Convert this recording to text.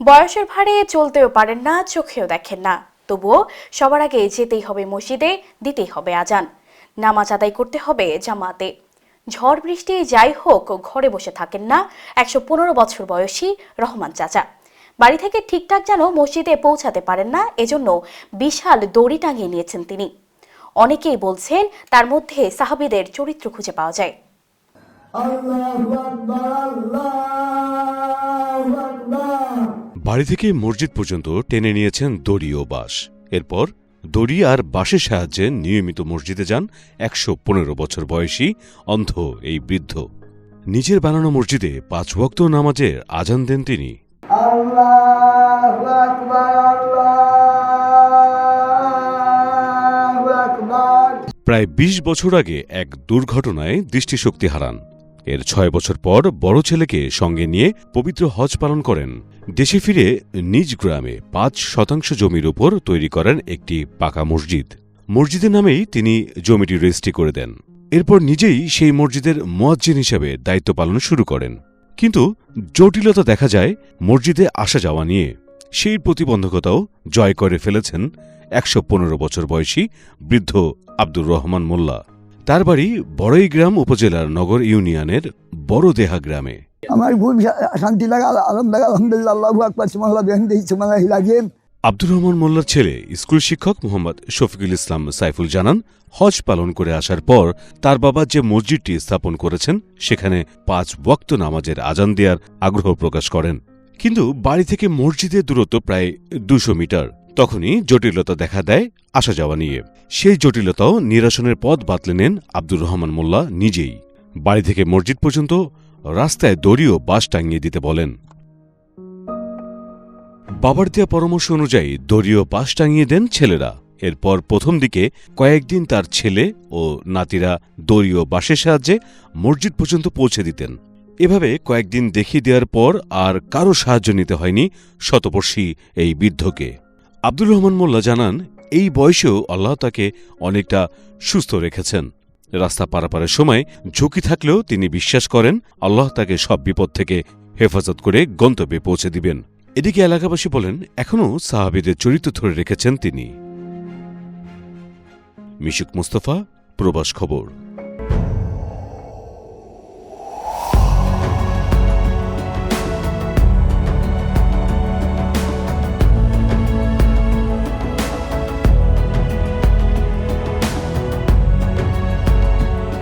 বয়সের ভারে চলতেও পারেন না, চোখেও দেখেন না। তবুও সবার আগে যেতেই হবে মসজিদে, দিতেই হবে আজান। নামাজ আদায় করতে হবে জামাতে। ঝড় বৃষ্টি যাই হোক, ঘরে বসে থাকেন না একশো পনেরো বছর বয়সী রহমান চাচা। বাড়ি থেকে ঠিকঠাক যেন মসজিদে পৌঁছাতে পারেন না, এজন্য বিশাল দড়ি টাঙিয়ে নিয়েছেন তিনি। অনেকেই বলছেন তার মধ্যে সাহাবিদের চরিত্র খুঁজে পাওয়া যায়। বাড়ি থেকে মসজিদ পর্যন্ত টেনে নিয়েছেন দড়ি ও বাঁশ। এরপর দড়ি আর বাঁশের সাহায্যে নিয়মিত মসজিদে যান একশো পনেরো বছর বয়সী অন্ধ এই বৃদ্ধ। নিজের বানানো মসজিদে পাঁচ ভক্ত নামাজের আজান দেন তিনি। প্রায় ২০ বছর আগে এক দুর্ঘটনায় দৃষ্টিশক্তি হারান। এর ছয় বছর পর বড় ছেলেকে সঙ্গে নিয়ে পবিত্র হজ পালন করেন। দেশে ফিরে নিজ গ্রামে পাঁচ শতাংশ জমির উপর তৈরি করেন একটি পাকা মসজিদ। মসজিদের নামেই তিনি জমিটি রেজিস্ট্রি করে দেন। এরপর নিজেই সেই মসজিদের মোয়াজ্জিন হিসেবে দায়িত্ব পালন শুরু করেন। কিন্তু জটিলতা দেখা যায় মসজিদে আসা যাওয়া নিয়ে। সেই প্রতিবন্ধকতাও জয় করে ফেলেছেন একশো পনেরো বছর বয়সী বৃদ্ধ আব্দুর রহমান মোল্লা। তার বাড়ি বড়ইগ্রাম উপজেলার নগর ইউনিয়নের বড়দেহা গ্রামে। আমার খুব শান্তি লাগা আরাম লাগা আলহামদুলিল্লাহ আল্লাহু আকবার সুবহানাল্লাহ বিহামদিহি সুবহানাল্লাহি লাজিম আব্দুর রহমান মোল্লার ছেলে স্কুল শিক্ষক মোহাম্মদ শফিকুল ইসলাম সাইফুল জানান হজ পালন করে আসার পর তার বাবা যে মসজিদটি স্থাপন করেছেন সেখানে পাঁচ ওয়াক্ত নামাজের আজান দেওয়ার আগ্রহ প্রকাশ করেন। কিন্তু বাড়ি থেকে মসজিদের দূরত্ব প্রায় দুশো মিটার। তখনই জটিলতা দেখা দেয় আসা যাওয়া নিয়ে। সেই জটিলতাও নিরসনের পথ বাতলে নেন আব্দুর রহমান মোল্লা নিজেই। বাড়ি থেকে মসজিদ পর্যন্ত রাস্তায় দড়ি ও বাস টাঙিয়ে দিতে বলেন। বাবার দেওয়া পরামর্শ অনুযায়ী দড়িও বাস টাঙিয়ে দেন ছেলেরা। এরপর প্রথম দিকে কয়েকদিন তার ছেলে ও নাতিরা দড়ি ও বাঁশের সাহায্যে মসজিদ পর্যন্ত পৌঁছে দিতেন। এভাবে কয়েকদিন দেখিয়ে দেওয়ার পর আর কারও সাহায্য নিতে হয়নি শতবর্ষী এই বৃদ্ধকে। আব্দুর রহমান মোল্লা জানান, এই বয়সেও আল্লাহ তাকে অনেকটা সুস্থ রেখেছেন। রাস্তা পারাপারের সময় ঝুঁকি থাকলেও তিনি বিশ্বাস করেন, আল্লাহ তাকে সব বিপদ থেকে হেফাজত করে গন্তব্যে পৌঁছে দিবেন। এদিকে এলাকাবাসী বলেন, এখনও সাহাবিদের চরিত্র ধরে রেখেছেন তিনি। মিশুক মুস্তফা, প্রবাস খবর।